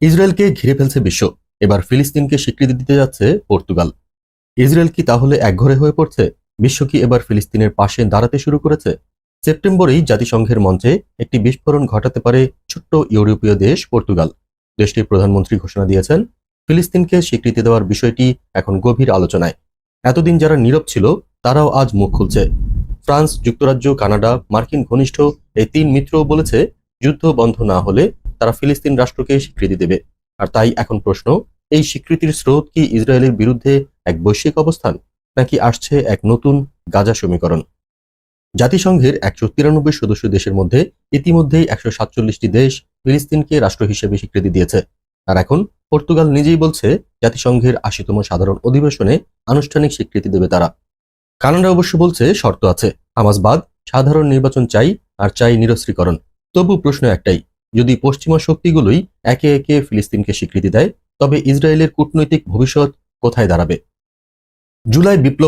ইসরায়েলকে ঘিরে ফেলছে বিশ্ব। এবার ফিলিস্তিনকে স্বীকৃতি দিতে যাচ্ছে পর্তুগাল। ইসরায়েল কি তাহলে একঘরে হয়ে পড়ছে? বিশ্ব কি এবার ফিলিস্তিনের পাশে দাঁড়াতে শুরু করেছে? সেপ্টেম্বরেই জাতিসংঘের মঞ্চে একটি বিস্ফোরণ ঘটাতে পারে ছোট্ট ইউরোপীয় দেশ পর্তুগাল। দেশটির প্রধানমন্ত্রী ঘোষণা দিয়েছেন, ফিলিস্তিনকে স্বীকৃতি দেওয়ার বিষয়টি এখন গভীর আলোচনায়। এতদিন যারা নীরব ছিল, তারাও আজ মুখ খুলছে। ফ্রান্স, যুক্তরাজ্য, কানাডা, মার্কিন ঘনিষ্ঠ এই তিন মিত্রও বলেছে, যুদ্ধ বন্ধ না হলে তারা ফিলিস্তিন রাষ্ট্রকে স্বীকৃতি দেবে। আর তাই এখন প্রশ্ন, এই স্বীকৃতির স্রোত কি ইসরায়েলের বিরুদ্ধে এক বৈশ্বিক অবস্থান, নাকি আসছে এক নতুন গাজা সমীকরণ? জাতিসংঘের একশো তিরানব্বই সদস্য দেশের মধ্যে ইতিমধ্যেই একশো সাতচল্লিশটি দেশ ফিলিস্তিনকে রাষ্ট্র হিসেবে স্বীকৃতি দিয়েছে। আর এখন পর্তুগাল নিজেই বলছে, জাতিসংঘের আশিতম সাধারণ অধিবেশনে আনুষ্ঠানিক স্বীকৃতি দেবে তারা। কানাডা অবশ্য বলছে, শর্ত আছে হামাস বাদ সাধারণ নির্বাচন চাই আর চাই নিরস্ত্রীকরণ। তবু প্রশ্ন একটাই যদি পশ্চিমা শক্তিগুলোই একে একে ফিলিস্তিনকে স্বীকৃতি দেয়, তবে ইসরায়েলের কূটনৈতিক ভবিষ্যৎ কোথায় দাঁড়াবে? জুলাই বিপ্লব